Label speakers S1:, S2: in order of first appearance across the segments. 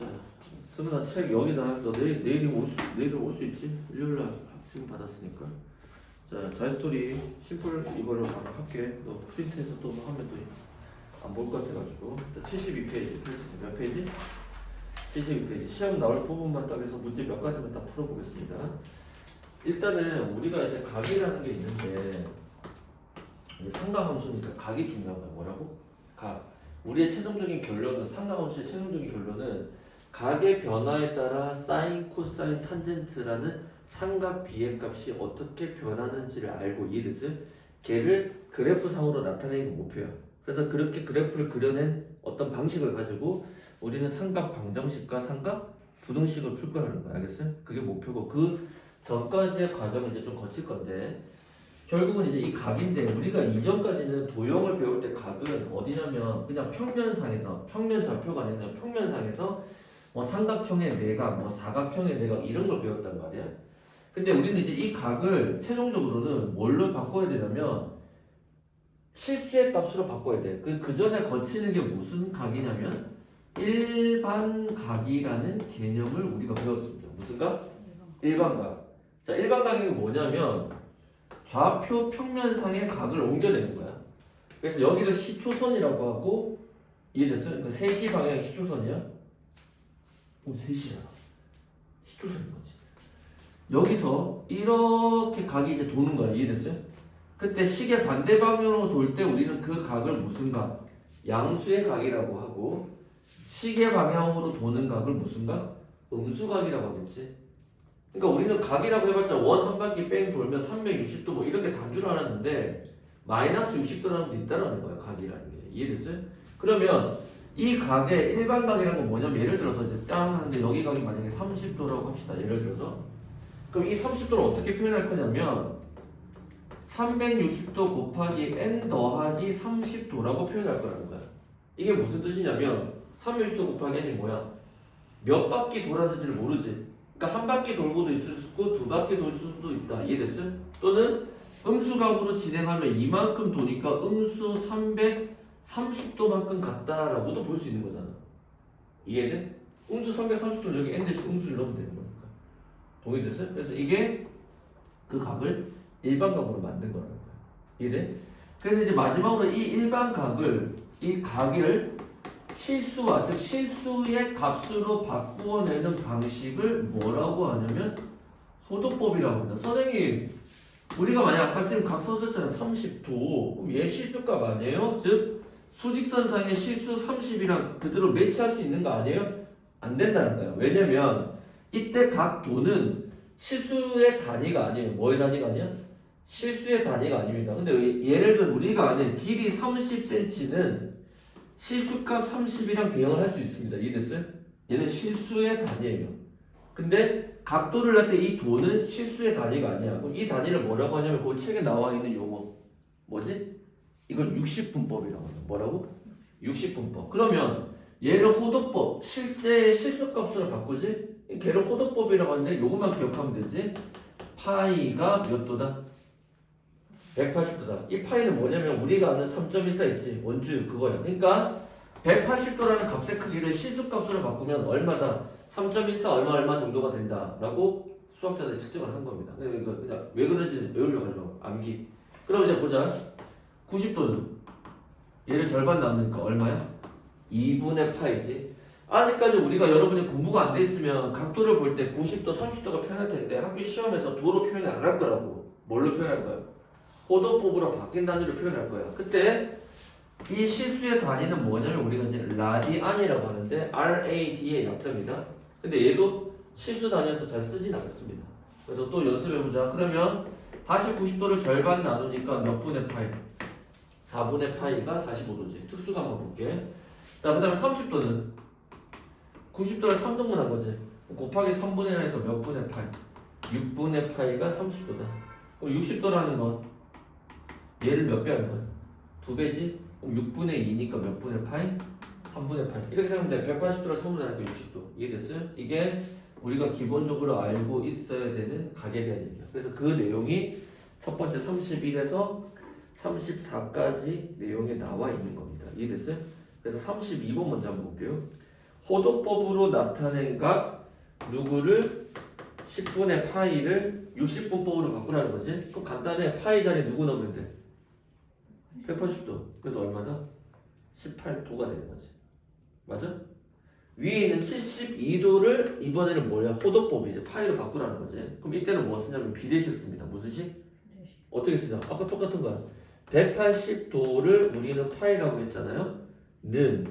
S1: 자, 승은아 책 여기다 너 내일 내일이 올수 내일 올수 있지? 일요일 날 지금 받았으니까. 자, 자이스토리 심플 이거를 바로 할게. 너 프린트해서 또 하면 또 안 볼 것 같아가지고. 72페이지 몇 페이지? 72페이지 시험 나올 부분만 딱 해서 문제 몇 가지만 딱 풀어보겠습니다. 일단은 우리가 이제 각이라는 게 있는데 이제 상가함수니까 각이 중요한 거야. 뭐라고? 각. 우리의 최종적인 결론은 상가함수의 최종적인 결론은 각의 변화에 따라 사인, 코사인, 탄젠트라는 삼각 비의 값이 어떻게 변하는지를 알고 이해됐어요? 걔를 그래프상으로 나타내는 게 목표야. 그래서 그렇게 그래프를 그려낸 어떤 방식을 가지고 우리는 삼각 방정식과 삼각 부등식을 풀 거라는 거야. 알겠어요? 그게 목표고 그 전까지의 과정을 이제 좀 거칠 건데 결국은 이제 이 각인데 우리가 이전까지는 도형을 배울 때 각은 어디냐면 그냥 평면상에서 평면 좌표가 아니라 평면상에서 뭐 삼각형의 내각, 뭐 사각형의 내각 이런 걸 배웠단 말이야. 근데 우리는 이제 이 각을 최종적으로는 뭘로 바꿔야 되냐면 실수의 값으로 바꿔야 돼. 그, 그 전에 거치는 게 무슨 각이냐면 일반 각이라는 개념을 우리가 배웠습니다. 무슨 각? 일반 각. 자, 일반 각이 뭐냐면 좌표 평면상의 각을 옮겨내는 거야. 그래서 여기를 시초선이라고 하고 이해됐어요? 그러니까 3시 방향이 시초선이야. 오, 3시잖아. 시초선인 거지. 여기서 이렇게 각이 이제 도는 거야. 이해됐어요? 그때 시계 반대 방향으로 돌 때 우리는 그 각을 무슨 각? 양수의 각이라고 하고 시계 방향으로 도는 각을 무슨 각? 음수각이라고 하겠지. 그러니까 우리는 각이라고 해봤자 원 한 바퀴 뺑 돌면 360도 뭐 이런 게단줄 알았는데 마이너스 60도라는 것도 있다라는 거야 각이라는 게 이해됐어요? 그러면 이 각의 일반 각이라는 건 뭐냐면 예를 들어서 이제 땅 하는데 여기 각이 만약에 30도라고 합시다. 예를 들어서. 그럼 이 30도를 어떻게 표현할 거냐면 360도 곱하기 n 더하기 30도라고 표현할 거라는 거야. 이게 무슨 뜻이냐면 360도 곱하기 n이 뭐야? 몇 바퀴 돌았는지를 모르지. 그러니까 한 바퀴 돌고도 있을 수 있고 두 바퀴 돌 수도 있다. 이해됐어요? 또는 음수각으로 진행하면 이만큼 도니까 음수 330도만큼 같다라고도 볼 수 있는 거잖아. 이해돼? 음수 330도를 여기 n 대신 음수를 넣으면 되는 거니까. 동의됐어요? 그래서 이게 그 각을 일반 각으로 만든 거라는 거야. 이해돼? 그래서 이제 마지막으로 이 일반 각을 이 각을 실수와 즉 실수의 값으로 바꾸어내는 방식을 뭐라고 하냐면 호도법이라고 합니다. 선생님, 우리가 만약 아까 선생님 각 써줬잖아요. 30도. 그럼 얘 실수값 아니에요? 즉 수직선상의 실수 30이랑 그대로 매치할 수 있는 거 아니에요? 안 된다는 거예요. 왜냐면 이때 각 도는 실수의 단위가 아니에요. 뭐의 단위가 아니야? 실수의 단위가 아닙니다. 근데 예를 들어 우리가 아는 길이 30cm는 실수값 30이랑 대응을 할 수 있습니다. 이해됐어요? 얘는 실수의 단위예요. 근데 각도를 할 때 이 도는 실수의 단위가 아니야. 그럼 이 단위를 뭐라고 하냐면 그 책에 나와 있는 용어 뭐지? 이걸 60분법이라고 해요. 뭐라고? 60분법. 그러면 얘를 호도법, 실제 실수값으로 바꾸지? 걔를 호도법이라고 하는데 요것만 기억하면 되지? 파이가 몇 도다? 180도다. 이 파이는 뭐냐면 우리가 아는 3.14 있지 원주 그거야. 그러니까 180도라는 값의 크기를 실수값으로 바꾸면 얼마다 3.14 얼마 얼마 정도가 된다라고 수학자들이 측정을 한 겁니다. 그러니까 그냥 왜 그런지 외우려고 마. 암기. 그럼 이제 보자. 90도는 얘를 절반 남으니까 얼마야? 2분의 파이지. 아직까지 우리가 여러분이 공부가 안 돼 있으면 각도를 볼 때 90도, 30도가 표현할 텐데 학교 시험에서 도로 표현을 안 할 거라고. 뭘로 표현할 거야? 호도법으로 바뀐 단위로 표현할 거야. 그때 이 실수의 단위는 뭐냐면 우리가 이제 라디안이라고 하는데 RAD의 약자입니다. 근데 얘도 실수 단위여서 잘 쓰진 않습니다. 그래서 또 연습해보자. 그러면 다시 90도를 절반 나누니까 몇 분의 파이? 4분의 파이가 45도지. 특수가 한번 볼게. 자, 그 다음에 30도는 90도를 3등분 한 거지. 곱하기 3분의 1이니까 몇 분의 파이? 6분의 파이가 30도다. 그럼 60도라는 건 얘를 몇 배 하는 거야? 두 배지? 그럼 6분의 2니까 몇 분의 파이? 3분의 파이. 이렇게 생각하면 돼. 180도를 3분의 하니까 60도. 이해됐어요? 이게 우리가 기본적으로 알고 있어야 되는 대한 얘기야. 그래서 그 내용이 첫 번째 31에서 34까지 내용에 나와 있는 겁니다. 이해됐어요? 그래서 32번 먼저 한번 볼게요. 호도법으로 나타낸 각 누구를 10분의 파이를 60분법으로 바꾸라는 거지. 그럼 간단해. 파이 자리에 누구 넣으면 돼? 180도. 그래서 얼마다? 18도가 되는 거지. 맞아? 위에 있는 72도를 이번에는 뭐야? 호도법이지. 파이로 바꾸라는 거지. 그럼 이때는 뭐 쓰냐면 비대식 씁니다. 무슨 식? 어떻게 쓰냐? 아까 똑같은 거야. 180도를 우리는 파이라고 했잖아요. 는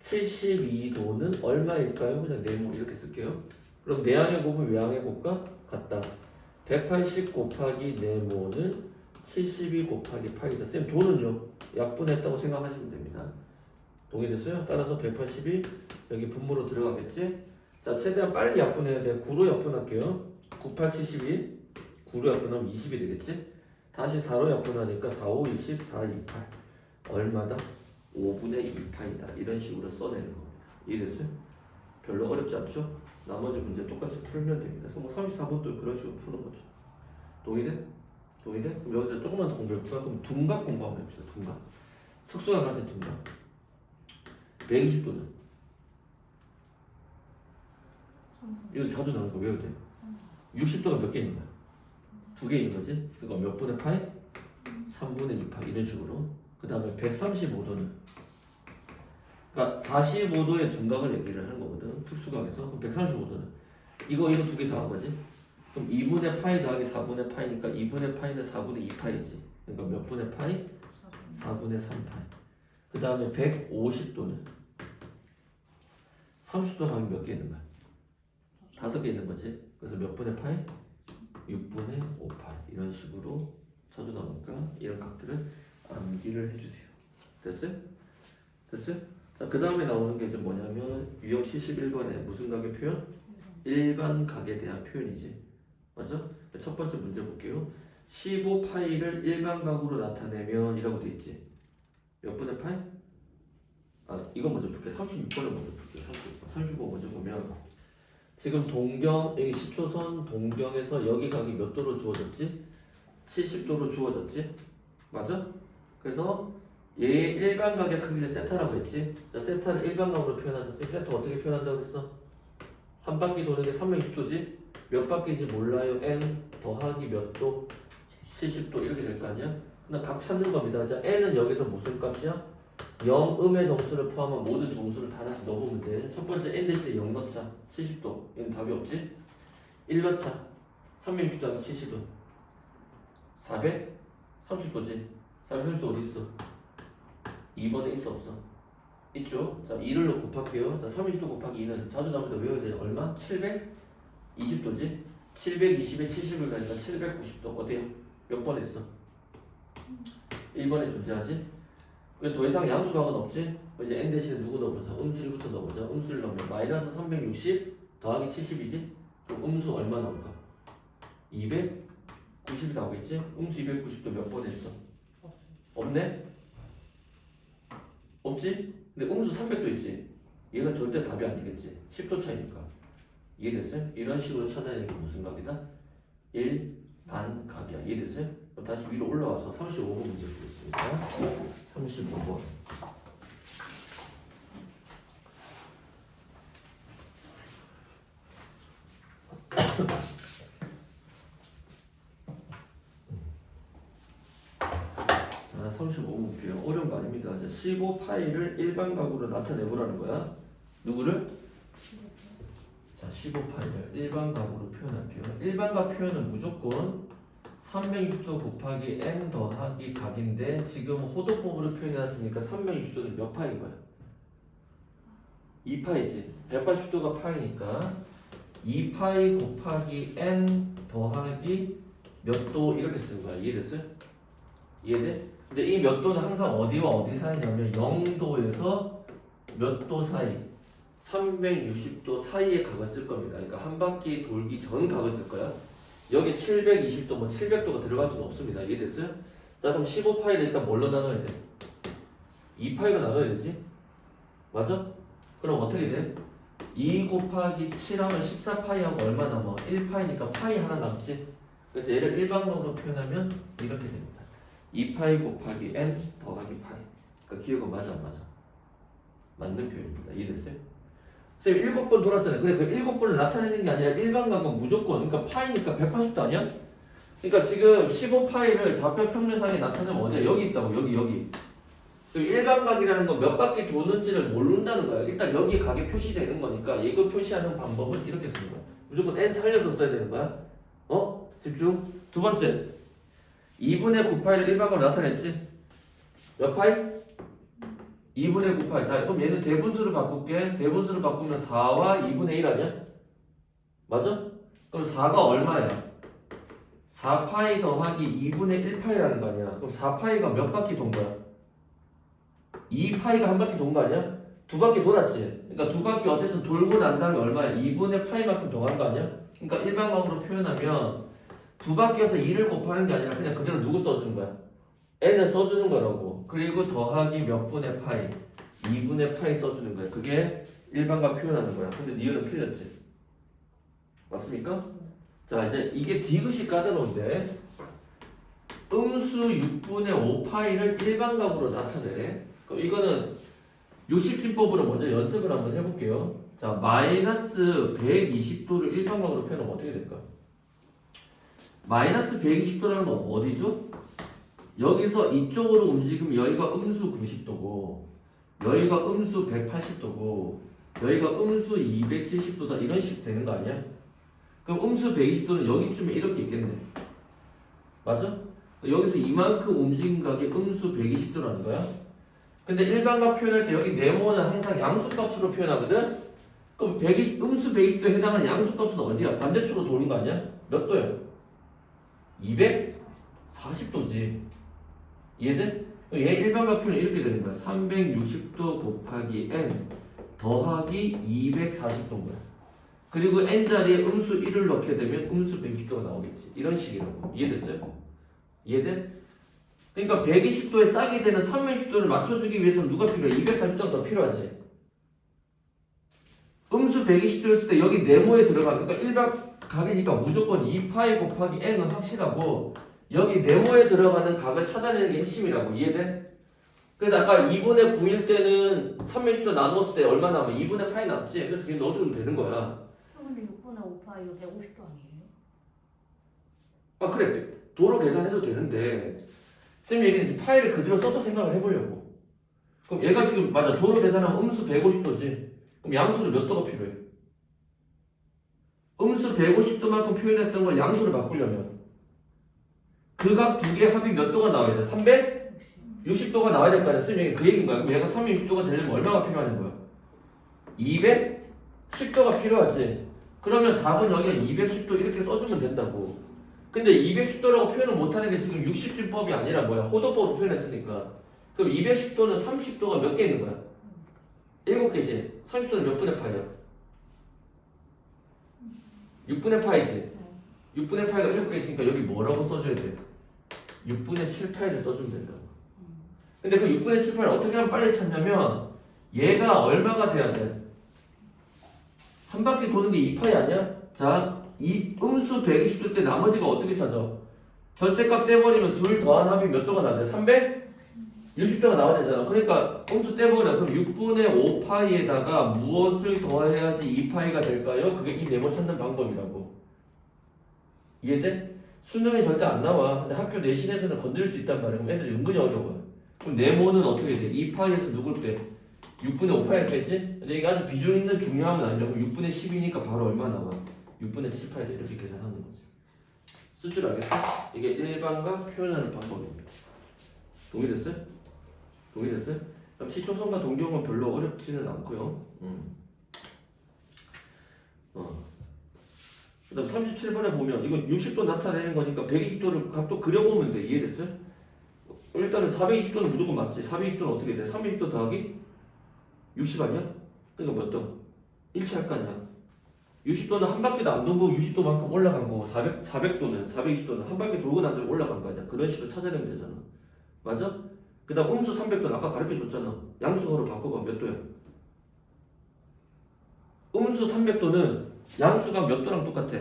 S1: 72도는 얼마일까요? 그냥 네모 이렇게 쓸게요. 그럼 내항의 곱은 외항의 곱과 같다. 180 곱하기 네모는 72 곱하기 파이다. 쌤 도는요? 약분했다고 생각하시면 됩니다. 동의됐어요? 따라서 180이 여기 분모로 들어가겠지? 자 최대한 빨리 약분해야 돼. 9로 약분할게요. 98, 72 9로 약분하면 20이 되겠지? 다시 4로 약분하니까 4, 5, 20, 4, 2, 8 얼마다? 5분의 2파이다 이런 식으로 써내는 겁니다 이해됐어요? 별로 어렵지 않죠? 나머지 문제 똑같이 풀면 됩니다 그래서 뭐 34번도 그런 식으로 푸는 거죠 동의돼? 동의돼? 그럼 여기서 조금만 더 공부해볼까? 그럼 둔각 공부 한번 해봅시다 둔각 특수가 가진 둔각 120도는 이거 자주 나오는 거 외워야 돼 60도가 몇개 있는 거야? 두개 있는 거지? 그거 몇 분의 파이? 3분의 2파 이런 식으로 그 다음에 135도는 그러니까 45도의 둔각을 얘기를 하는 거거든 특수각에서 그럼 135도는 이거 이거 두 개 다 한 거지 그럼 2분의 파이 더하기 4분의 파이니까 2분의 파이는 4분의 2파이지 그러니까 몇 분의 파이? 4분의 3파이 그 다음에 150도는 30도 가면 몇 개 있는 거야? 다섯 개 있는 거지 그래서 몇 분의 파이? 6분의 5파이 이런 식으로 쳐주 나오니까 이런 각들은 암기를 해주세요. 됐어요? 됐어요? 자, 그 다음에 나오는 게 이제 뭐냐면 유형 71번에 무슨 각의 표현? 일반 각에 대한 표현이지. 맞아? 첫 번째 문제 볼게요. 15 파이를 일반 각으로 나타내면 이라고 돼 있지. 몇 분의 파이? 아, 이거 먼저 볼게. 36번을 먼저 볼게. 36번. 35 먼저 보면 지금 동경, 여기 10초선 동경에서 여기 각이 몇 도로 주어졌지? 70도로 주어졌지? 맞아? 그래서 얘 일반각의 크기를 세타라고 했지. 자, 세타를 일반각으로 표현하자. 쌤, 세타 어떻게 표현한다고 했어? 한 바퀴 도는 게 360도지? 몇 바퀴인지 몰라요. n 더하기 몇 도? 70도 이렇게 될 거 아니야? 그냥 각 찾는 겁니다. 자, n은 여기서 무슨 값이야? 0 음의 정수를 포함한 모든 정수를 다 다시 넣어보면 돼. 첫 번째 n 대신에 0 넣자. 70도. 이건 답이 없지? 1 넣자. 360도 하기 70도. 430도지. 430도 어디 있어? 2번에 있어 없어? 있죠? 자 2를 넣고 곱할게요 자 30도 곱하기 2는 자주 나오는데 외워야 돼 얼마? 720도지? 720에 70을 가니까 790도 어때요? 몇 번에 있어? 1번에 존재하지? 그더 이상 양수각은 없지? 이제 n 대신에 누구 넣어보자 음수 1부터 넣어보자 음수를 넣으면 마이너스 360 더하기 70이지? 그럼 음수 얼마 나올까? 290이 나오겠지? 음수 290도 몇 번에 있어? 없네? 없지? 근데 음수 300도 있지? 얘가 절대 답이 아니겠지? 10도 차이니까 이해됐어요? 이런 식으로 찾아내는 게 무슨 각이다? 1반각이야 이해됐어요? 그럼 다시 위로 올라와서 35번 문제 보겠습니다 35번 자, 35번 볼게요. 어려운 거 아닙니다. 자, 15파이를 일반 각으로 나타내보라는 거야. 누구를? 자, 15파이를 일반 각으로 표현할게요. 일반 각 표현은 무조건 360도 곱하기 n 더하기 각인데 지금 호도법으로 표현해놨으니까 360도는 몇 파인 거야? 2파이지. 180도가 파이니까 2파이 곱하기 n 더하기 몇 도 이렇게 쓰는 거야. 이해됐어요? 이해돼? 근데 이 몇 도는 항상 어디와 어디 사이냐면 0도에서 몇 도 사이 360도 사이의 각을 쓸 겁니다. 그러니까 한 바퀴 돌기 전 각을 쓸 거야. 여기 720도 뭐 700도가 들어갈 수는 없습니다. 이해됐어요? 자 그럼 15파이를 일단 뭘로 나눠야 돼? 2파이로 나눠야 되지? 맞아? 그럼 어떻게 돼? 2 곱하기 7하면 14파이하고 얼마 남아? 1파이니까 파이 하나 남지? 그래서 얘를 일반적으로 표현하면 이렇게 됩니다. 2파이 곱하기 n 더하기 파이. 그러니까 기억은 맞아 안 맞아? 맞는 표현입니다. 이해됐어요? 쌤 일곱 번 돌았잖아요. 근데 그 일곱 번을 나타내는 게 아니라 일반각은 무조건 그러니까 파이니까 180도 아니야? 그러니까 지금 15파이를 좌표 평면상에 나타내면 어디야? 여기 있다고 여기 여기 그 일반각이라는 건 몇 바퀴 도는지를 모른다는 거야. 일단 여기 각이 표시되는 거니까 이거 표시하는 방법은 이렇게 쓰는 거야. 무조건 n 살려서 써야 되는 거야. 어? 집중. 두 번째. 2분의 9파이를 일반각으로 나타냈지? 몇 파이? 2분의 9파이. 자, 그럼 얘는 대분수로 바꿀게. 대분수로 바꾸면 4와 2분의 1 아니야? 맞아? 그럼 4가 얼마야? 4파이 더하기 2분의 1파이라는 거 아니야? 그럼 4파이가 몇 바퀴 돈 거야? 2파이가 한 바퀴 돈 거 아니야? 두 바퀴 돌았지? 그러니까 두 바퀴 어쨌든 돌고 난 다음에 얼마야? 2분의 파이만큼 동한 거 아니야? 그러니까 일반각으로 표현하면 두 바퀴에서 2를 곱하는 게 아니라 그냥 그대로 누구 써주는 거야? N을 써주는 거라고. 그리고 더하기 몇 분의 파이? 2분의 파이 써주는 거야. 그게 일반각 표현하는 거야. 근데 니은은 틀렸지. 맞습니까? 자 이제 이게 디귿이 까다로운데 음수 6분의 5파이를 일반각으로 나타내. 그럼 이거는 60진법으로 먼저 연습을 한번 해볼게요. 자 마이너스 120도를 일반각으로 표현하면 어떻게 될까? 마이너스 120도라는 건 어디죠? 여기서 이쪽으로 움직이면 여기가 음수 90도고 여기가 음수 180도고 여기가 음수 270도다 이런 식 되는 거 아니야? 그럼 음수 120도는 여기쯤에 이렇게 있겠네 맞아? 여기서 이만큼 움직인 각이 음수 120도라는 거야 근데 일반각 표현할 때 여기 네모는 항상 양수값으로 표현하거든? 그럼 120, 음수 120도에 해당하는 양수값은 어디야? 반대쪽으로 도는 거 아니야? 몇 도야? 240도지. 이해돼? 얘 일반각 표현 이렇게 되는 거야. 360도 곱하기 n 더하기 240도인 거야. 그리고 n 자리에 음수 1을 넣게 되면 음수 120도가 나오겠지. 이런 식이라고. 이해됐어요? 이해돼? 그러니까 120도에 짝이 되는 360도를 맞춰주기 위해서는 누가 필요해? 240도가 더 필요하지. 음수 120도였을 때 여기 네모에 들어가. 그러니까 일반 각이니까 무조건 2파이 곱하기 n은 확실하고 여기 네모에 들어가는 각을 찾아내는 게 핵심이라고 이해돼? 그래서 아까 2분의 9일 때는 360도 나눴을 때 얼마 남아? 2분의 파이 남지? 그래서 그냥 넣어주면 되는 거야
S2: 근데 6분의 5파 이거 150도 아니에요?
S1: 아 그래 도로 계산해도 되는데 쌤이 얘기는 파이를 그대로 써서 생각을 해보려고 그럼 얘가 지금 맞아 도로 계산하면 음수 150도지 그럼 양수를 몇 도가 필요해? 음수 150도만큼 표현했던 걸 양수로 바꾸려면 그 각 두 개 합이 몇 도가 나와야 돼? 360도가 나와야 될 거 아니야 쌤이 그 얘기인 거야 그럼 얘가 360도가 되려면 얼마가 필요하는 거야? 210도가 필요하지 그러면 답은 여기가 210도 이렇게 써주면 된다고 근데 210도라고 표현을 못하는 게 지금 60진법이 아니라 뭐야? 호도법으로 표현했으니까. 그럼 210도는 30도가 몇 개 있는 거야? 7개지. 30도는 몇 분의 파이야? 6분의 파이지. 6분의 파이가 7개 있으니까 여기 뭐라고 써줘야 돼? 6분의 7 파이를 써주면 된다고. 근데 그 6분의 7 파이를 어떻게 하면 빨리 찾냐면 얘가 얼마가 돼야 돼? 한 바퀴 도는 게 2파이 아니야? 자, 이 음수 120도 때 나머지가 어떻게 찾아? 절대값 떼버리면 둘 더한 합이 몇 도가 나야 돼? 360도가 나와야 되잖아. 그러니까 음수 떼버려. 그럼 6분의 5파이에다가 무엇을 더해야지 2파이가 될까요? 그게 이 네모 찾는 방법이라고. 이해돼? 수능에 절대 안 나와. 근데 학교 내신에서는 건드릴 수 있단 말이야. 그럼 애들이 은근히 어려워. 그럼 네모는 어떻게 돼? 2파이에서 누굴 빼? 6분의 5파이를 빼지? 근데 이게 아주 비중 있는 중요함은 아니라 그럼 6분의 10이니까 바로 얼마 나와? 6분의 7, 8도 이렇게 계산하는 거지. 쓸 줄 알겠어? 이게 일반각 표현하는 방법입니다. 동의됐어요? 동의됐어요? 그럼 시초성과 동경은 별로 어렵지는 않고요. 음. 어. 그 다음 37번에 보면 이건 60도 나타내는 거니까 120도를 각도 그려보면 돼. 이해됐어요? 일단은 420도는 무조건 맞지. 420도는 어떻게 돼? 320도 더하기 60 아니야? 그러니까 몇 도? 일치할 거 아니야? 60도는 한 바퀴도 안 돌고 60도만큼 올라간 거고 400, 400도는 420도는 한 바퀴 돌고 난 다음에 올라간 거 아니야 그런 식으로 찾아내면 되잖아 맞아? 그 다음 음수 300도는 아까 가르쳐 줬잖아 양수로 바꿔봐 몇 도야? 음수 300도는 양수가 몇 도랑 똑같아?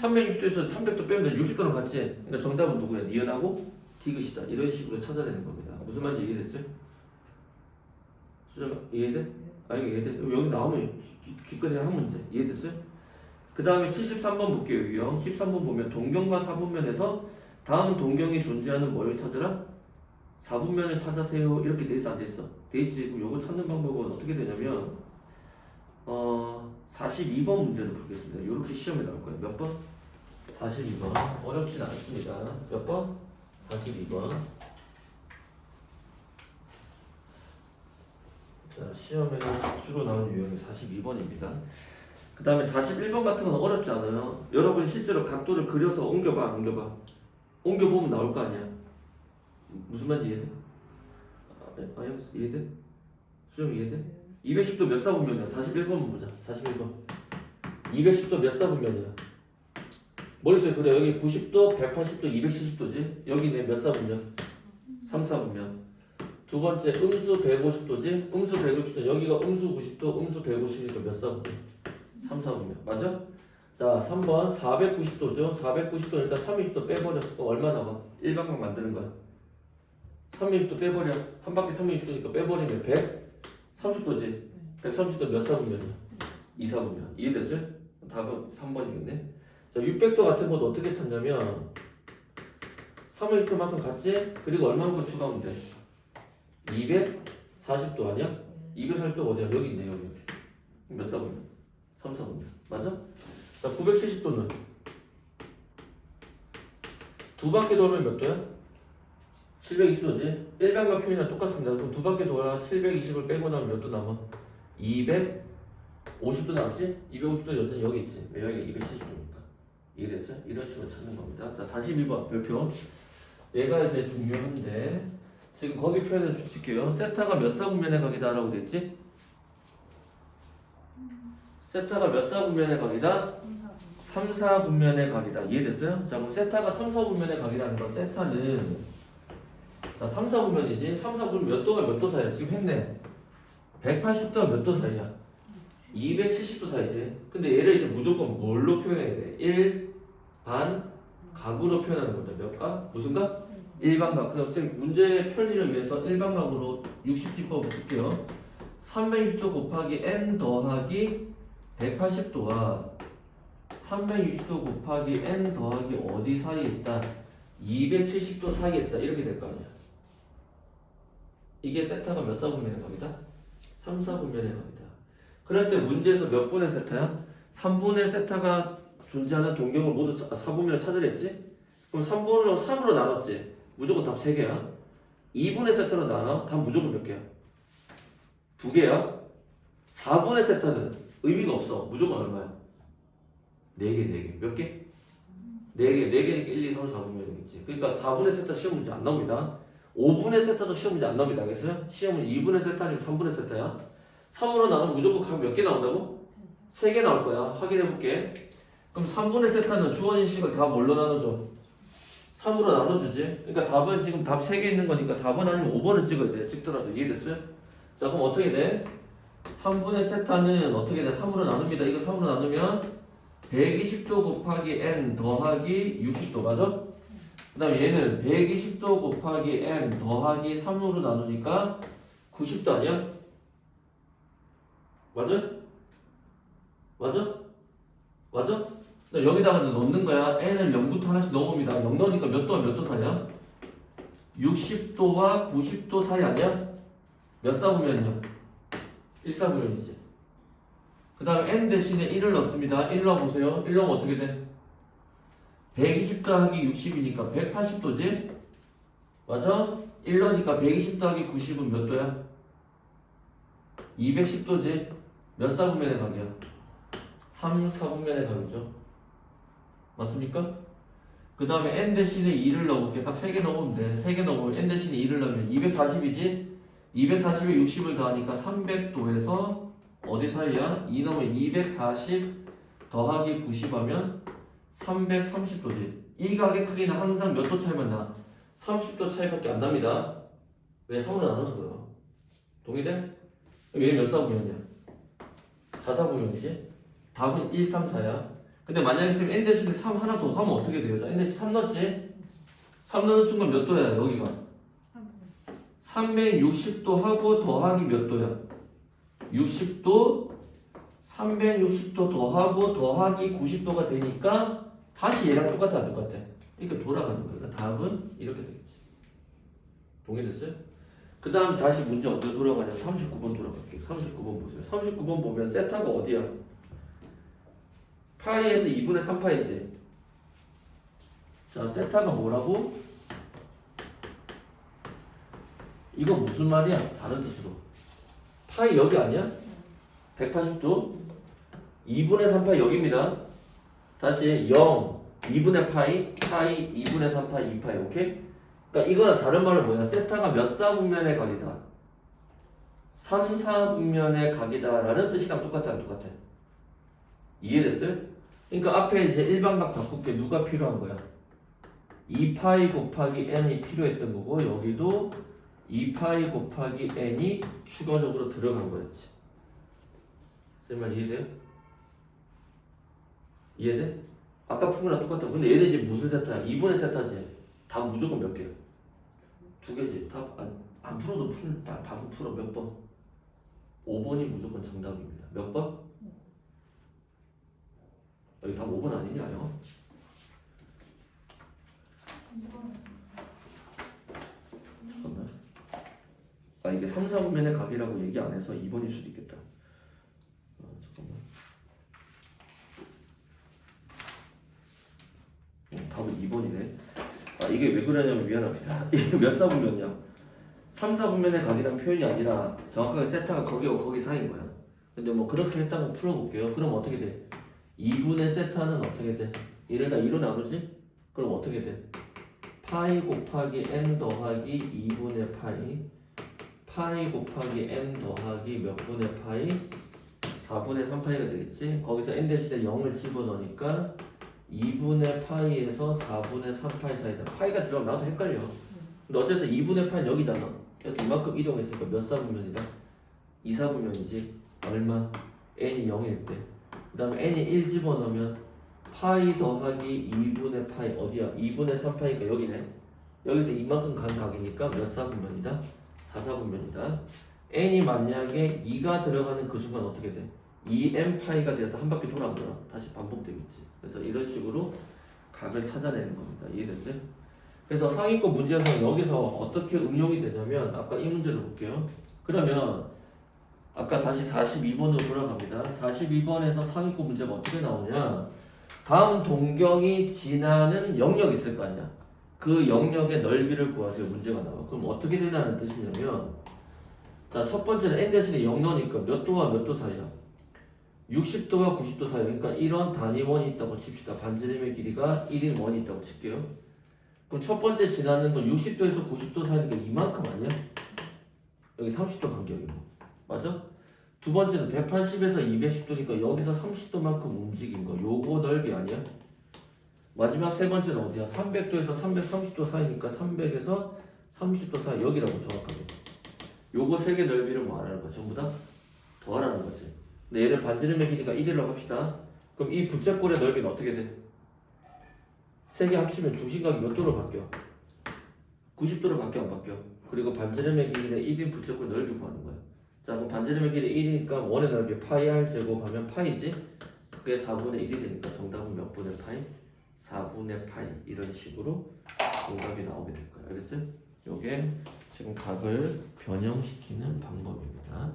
S1: 360도에서 300도 빼면 돼 60도랑 같이 해 그러니까 정답은 누구야? 니은하고 디귿이다 이런 식으로 찾아내는 겁니다 무슨 말인지 이해됐어요? 수정 이해돼? 아니 이해돼? 여기 나오면 기- 기껏해 한 문제 이해됐어요? 그 다음에 73번 볼게요 유형 13번 보면 동경과 사분면에서 다음 동경이 존재하는 뭐를 찾으라? 사분면을 찾아세요 이렇게 돼 있어 안 돼 있어? 돼 있지 그럼 요거 찾는 방법은 어떻게 되냐면 어 42번 문제를 풀겠습니다 이렇게 시험에 나올 거예요 몇 번? 42번 어렵진 않습니다 몇 번? 42번 자 시험에는 주로 나오는 유형이 42번입니다 그 다음에 41번 같은 건 어렵지 않아요 여러분 실제로 각도를 그려서 옮겨봐 안 옮겨봐 옮겨보면 나올 거 아니야 무슨 말인지 이해돼? 아, 아영 이해돼? 수정 이해돼? 210도 몇 사분면이야? 41번 보자. 41번. 210도 몇 사분면이야? 머릿속에 그래. 여기 90도, 180도, 270도지? 여기 내몇 사분면? 3 사분면 두 번째 음수 150도지? 음수 150도. 여기가 음수 90도 음수 150이니까 몇 사분면? 3 사분면 맞아? 자 3번 490도죠? 490도 일단 30도 빼버려. 그럼 얼마 남아? 일반각 만드는 거야. 30도 빼버려. 한 바퀴 30도니까 빼버리면 130도지 130도 몇 사분면이야? 2사분면 이해됐어요? 답은 3번이겠네 자 600도 같은 것도 어떻게 찾냐면 30도만큼 같지? 그리고 얼마만큼 추가하면 돼? 240도 아니야? 240도가 어디야? 여기 있네 여기 몇 사분면? 3, 4분면 맞아? 자 970도는 두 바퀴 돌면 몇 도야? 720도지? 일반각 표현이랑 똑같습니다 그럼 두 바퀴 돌아 720을 빼고 나면 몇 도 남아? 250도 남지? 250도 여전히 여기 있지 왜 여기가 270도니까 이해됐어요? 이런 식으로 찾는 겁니다 자 42번 별표 얘가 이제 중요한데 지금 거기 표현을 주칠게요 세타가 몇 사분면의 각이다 라고 됐지? 세타가 몇 사분면의 각이다? 3, 4분면의 각이다. 이해됐어요? 자, 그럼 세타가 3, 4분면의 각이라는 건 세타는 자, 3, 4분면이지. 3, 4분면 몇 도가 몇 도 사이야? 지금 했네. 180도가 몇 도 사이야? 270도 사이지. 근데 얘를 이제 무조건 뭘로 표현해야 돼? 1, 반, 각으로 표현하는 거다. 몇 각? 무슨 각? 일반각. 그럼 선생님 문제의 편리를 위해서 일반각으로 60지법을 쓸게요. 360도 곱하기 n 더하기 180도와 360도 곱하기 n 더하기 어디 사이에 있다? 270도 사이에 있다. 이렇게 될 거 아니야. 이게 세타가 몇 사분면의 각이다? 3, 4분면의 각이다. 그럴 때 문제에서 몇 분의 세타야? 3분의 세타가 존재하는 동경을 모두 4분면을 찾으랬지? 그럼 3분으로 3으로 나눴지? 무조건 답 3개야. 2분의 세타로 나눠? 답 무조건 몇 개야? 2개야? 4분의 세타는 의미가 없어. 무조건 얼마야? 4개, 4개. 몇 개? 4개, 4개니까 1, 2, 3, 4분면이겠지. 그러니까 4분의 세타 시험 문제 안 나옵니다. 5분의 세타도 시험 문제 안 나옵니다. 알겠어요? 시험은 2분의 세타 아니면 3분의 세타야. 3으로 나누면 무조건 각 몇 개 나온다고? 3개 나올 거야. 확인해 볼게. 그럼 3분의 세타는 주어인식을 다 뭘로 나눠줘? 3으로 나눠주지. 그러니까 답은 지금 답 3개 있는 거니까 4번 아니면 5번을 찍어야 돼. 찍더라도 이해됐어요? 자, 그럼 어떻게 돼? 3분의 세타는 어떻게 돼? 3으로 나눕니다. 이거 3으로 나누면 120도 곱하기 n 더하기 60도 맞아? 그 다음에 얘는 120도 곱하기 n 더하기 3으로 나누니까 90도 아니야? 맞아? 맞아? 맞아? 여기다가 이제 넣는 거야 n을 0부터 하나씩 넣어봅니다 0 넣으니까 몇 도와 몇 도 사이야? 60도와 90도 사이 아니야? 몇 사분면이야? 1사분면이지 그 다음에 n 대신에 1을 넣습니다. 1 넣어보세요. 1 넣으면 어떻게 돼? 120 더하기 60이니까 180도지? 맞아? 1 넣으니까 120 더하기 90은 몇 도야? 210도지? 몇 사분면의 각이야? 3, 4분면의 각이죠. 맞습니까? 그 다음에 n 대신에 2를 넣어볼게. 딱 3개 넣으면 돼. 3개 넣으면 n 대신에 2를 넣으면 240이지? 240에 60을 더하니까 300도에서 어디 사이야? 2 넣으면 240 더하기 90 하면 330도지. 이 각의 크기는 항상 몇 도 차이만 나? 30도 차이밖에 안 납니다. 왜 3으로 나눠서 그래요? 동의돼? 얘몇 사분면이야? 4사분면이지? 답은 1, 3, 4야. 근데 만약에 있으면 n 대신에 3 하나 더 하면 어떻게 돼요? 자, n 대신 3 넣었지? 3 넣는 순간 몇 도야? 여기가? 360도 하고 더하기 몇 도야? 60도 360도 더하고 더하기 90도가 되니까 다시 얘랑 똑같아 안 똑같아? 그러니까 돌아가는 거야. 그러니까 답은 이렇게 되겠지. 동의됐어요? 그 다음 다시 문제 어디로 돌아가냐? 39번 돌아갈게요. 39번 보세요. 39번 보면 세타가 어디야? 파이에서 2분의 3파이지. 자, 세타가 뭐라고? 이거 무슨 말이야? 다른 뜻으로. 파이 여기 아니야? 180도. 2분의 3파이 여기입니다. 다시 0, 2분의 파이, 파이, 2분의 3파이, 2파이, 오케이? 그러니까 이거는 다른 말로 뭐냐? 세타가 몇 사분면의 각이다? 3, 4분면의 각이다라는 뜻이랑 똑같아, 안 똑같아? 이해됐어요? 그러니까 앞에 이제 일반각 바꿀게 누가 필요한 거야? 2파이 곱하기 n이 필요했던 거고 여기도 2파이 곱하기 n이 추가적으로 들어간 거였지. 쌤말 이해돼요? 이해돼? 아까 푼 거랑 똑같아. 근데 얘네 지금 무슨 세타야? 2분의 세타지. 답 무조건 몇 개야? 두 개지. 답 안, 안 풀어도 풀, 답, 답은 풀어. 몇 번? 5번이 무조건 정답입니다. 몇 번? 여기 답 5번 아니냐요? 잠깐만. 아 이게 3, 4분면의 각이라고 얘기 안 해서 2번일 수도 있겠다. 아, 잠깐만. 어, 답은 2번이네. 아 이게 왜 그러냐면 미안합니다. 이게 몇 사분면이야? 3, 4분면의 각이란 표현이 아니라 정확하게 세타가 거기와 거기 사이인 거야. 근데 뭐 그렇게 했다고 풀어볼게요. 그럼 어떻게 돼? 2분의 세타는 어떻게 돼? 이를 다 2로 나누지? 그럼 어떻게 돼? 파이 곱하기 n 더하기 2분의 파이 파이 곱하기 n 더하기 몇 분의 파이 4분의 3파이가 되겠지? 거기서 n 대신에 0을 집어넣으니까 2분의 파이에서 4분의 3파이 사이다 파이가 들어가면 나도 헷갈려 근데 어쨌든 2분의 파이는 여기잖아 그래서 이만큼 이동했으니까 몇 사분면이다? 2 사분면이지 얼마? n이 0일 때 그 다음에 n이 1 집어넣으면 파이 더하기 2분의 파이 어디야? 2분의 3파이가 여기네. 여기서 이만큼 간 각이니까 몇 사분면이다? 4사분면이다. n이 만약에 2가 들어가는 그 순간 어떻게 돼? 2n 파이가 돼서 한 바퀴 돌아오더라. 다시 반복되겠지. 그래서 이런 식으로 각을 찾아내는 겁니다. 이해됐어요? 그래서 상위권 문제에서 여기서 어떻게 응용이 되냐면 아까 이 문제를 볼게요. 그러면 아까 다시 42번으로 돌아갑니다. 42번에서 상위권 문제가 어떻게 나오냐? 다음 동경이 지나는 영역이 있을 거 아니야. 그 영역의 넓이를 구하세요. 문제가 나와. 그럼 어떻게 되냐는 뜻이냐면, 자, 첫 번째는 n 대신에 0 넣으니까 몇 도와 몇 도 사이야? 60도와 90도 사이. 그러니까 이런 단위원이 있다고 칩시다. 반지름의 길이가 1인 원이 있다고 칠게요. 그럼 첫 번째 지나는 건 60도에서 90도 사이니까 이만큼 아니야? 여기 30도 간격이고. 맞아? 두 번째는 180에서 210도니까 여기서 30도만큼 움직인 거. 요거 넓이 아니야? 마지막 세 번째는 어디야? 300도에서 330도 사이니까 300에서 30도 사이 여기라고 정확하게. 요거 세 개 넓이를 뭐 하라는 거야? 전부 다 더하라는 거지. 근데 얘를 반지름의 길이가 1이라고 합시다. 그럼 이 부채꼴의 넓이는 어떻게 돼? 세 개 합치면 중심각이 몇 도로 바뀌어? 90도로 바뀌어 안 바뀌어? 그리고 반지름의 길이는 1인 부채꼴 넓이 구하는 거야. 자 그럼 반지름의 길이 1이니까 원의 넓이 파이 r 제곱하면 파이지? 그게 4분의 1이 되니까 정답은 몇 분의 파이? 4분의 파이 이런 식으로 정답이 나오게 될 거예요. 알겠어요? 요게 지금 각을 변형시키는 방법입니다.